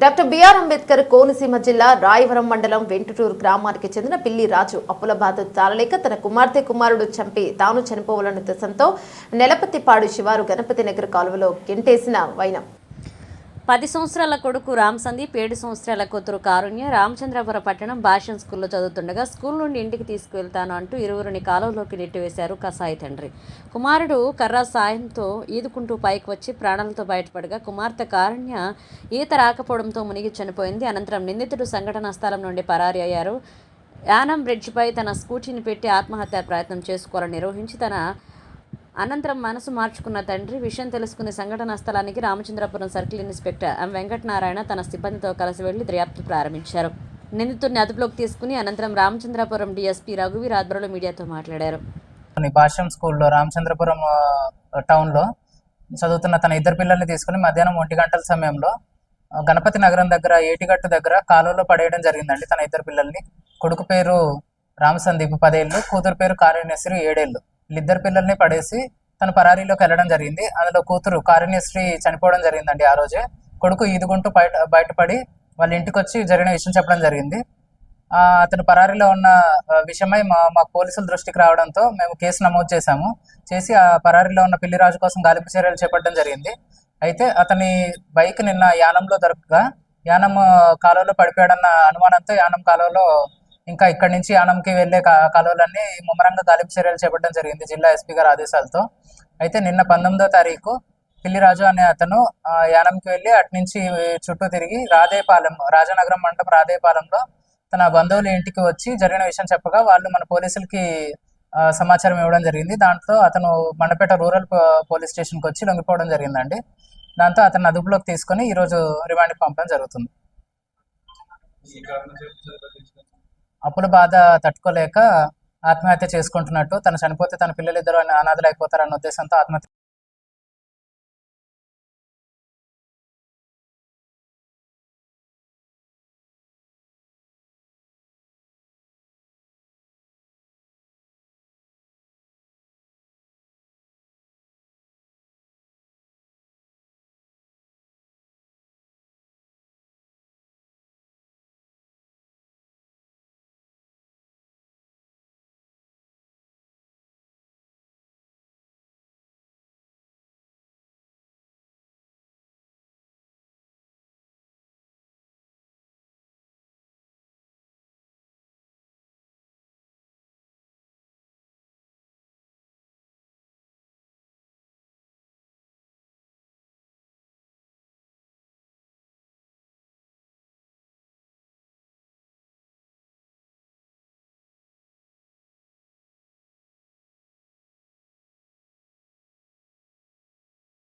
Doctor BR Ambedkar Konaseema జిల్లా రాయవరం మండలం వెంటుటూరు గ్రామానికి చెందిన పిల్లి రాజు అప్పుల బాధ తాళలేక తన కుమార్తె కుమారుడు చంపి తాను చనిపోవాలన్న ఉద్దేశంతో నెలపతిపాడు శివారు గణపతి నగర్ కాలువలో గెంటేసిన వైనం. పది సంవత్సరాల కొడుకు రామ్ సందీప్ ఏడు సంవత్సరాల కూతురు కారుణ్య రామచంద్రపురం పట్టణం భాషన్ స్కూల్లో చదువుతుండగా స్కూల్ నుండి ఇంటికి తీసుకువెళ్తాను అంటూ ఇరువురిని కాలువలోకి నెట్టివేశారు కసాయి తండ్రి. కుమారుడు కర్ర సాయంతో ఈదుకుంటూ పైకి వచ్చి ప్రాణాలతో బయటపడగా కుమార్తె కారుణ్య ఈత రాకపోవడంతో మునిగి చనిపోయింది. అనంతరం నిందితుడు సంఘటనా స్థలం నుండి పరారి అయ్యారు. యానం బ్రిడ్జ్పై తన స్కూటీని పెట్టి ఆత్మహత్యా ప్రయత్నం చేసుకోవాలని నిర్వహించి తన అనంతరం మనసు మార్చుకున్న తండ్రి విషయం తెలుసుకునే సంఘటనా స్థలానికి Ramachandrapuram circle inspector M Venkatanarayana తన సిబ్బందితో కలిసి వెళ్ళి దర్యాప్తు ప్రారంభించారు. నిందితుడిని అదుపులోకి తీసుకుని అనంతరం రామచంద్రపురం డీఎస్పీ రఘువీర్ ఆధ్వర్యంలో మీడియాతో మాట్లాడారు. కొన్ని భాష్యం స్కూల్లో రామచంద్రపురం టౌన్లో చదువుతున్న తన ఇద్దరు పిల్లల్ని తీసుకుని మధ్యాహ్నం ఒంటి గంటల సమయంలో గణపతి నగరం దగ్గర ఏటిగట్టు దగ్గర కాలువలో పడేయడం జరిగిందండి తన ఇద్దరు పిల్లల్ని. కొడుకు పేరు రామసందీప్ పదేళ్ళు కూతురు పేరు కారుణ్యశ్రీ ఏడేళ్ళు. వీళ్ళిద్దరు పిల్లల్ని పడేసి తన పరారీలోకి వెళ్ళడం జరిగింది. అందులో కూతురు కారుణ్యశ్రీ చనిపోవడం జరిగిందండి ఆ రోజే. కొడుకు ఈదుగుంటూ బయట బయటపడి వాళ్ళ ఇంటికి వచ్చి జరిగిన విషయం చెప్పడం జరిగింది. ఆ, అతను పరారీలో ఉన్న విషయమై మా మా పోలీసుల దృష్టికి రావడంతో మేము కేసు నమోదు చేశాము. చేసి ఆ పరారీలో ఉన్న పిల్లిరాజు కోసం గాలింపు చర్యలు చేపట్టడం జరిగింది. అయితే అతని బైక్ నిన్న యానంలో దొరకగా యానం కాలువలో పడిపోయాడన్న అనుమానంతో యానం కాలువలో ఇంకా ఇక్కడి నుంచి యానంకి వెళ్ళే కా- కాలువలన్నీ ముమ్మరంగా గాలింపు చర్యలు చేపట్టడం జరిగింది జిల్లా ఎస్పీ గారి ఆదేశాలతో. అయితే నిన్న పంతొమ్మిదో తారీఖు పిల్లిరాజు అనే అతను యానంకి వెళ్ళి అటు నుంచి చుట్టూ తిరిగి రాధేపాలెం రాజనగరం మండపం రాధేపాలెంలో తన బంధువుల ఇంటికి వచ్చి జరిగిన విషయం చెప్పగా వాళ్ళు మన పోలీసులకి సమాచారం ఇవ్వడం జరిగింది. దాంట్లో అతను మండపేట రూరల్ పో- పోలీస్ స్టేషన్కి వచ్చి లొంగిపోవడం జరిగిందండి. దాంతో అతను అదుపులోకి తీసుకొని ఈరోజు రిమాండ్కి పంపడం జరుగుతుంది. అప్పుల బాధ తట్టుకోలేక ఆత్మహత్య చేసుకుంటున్నట్టు తను చనిపోతే తన పిల్లలిద్దరూ అనాథలు అయిపోతారన్న ఉద్దేశంతో ఆత్మహత్య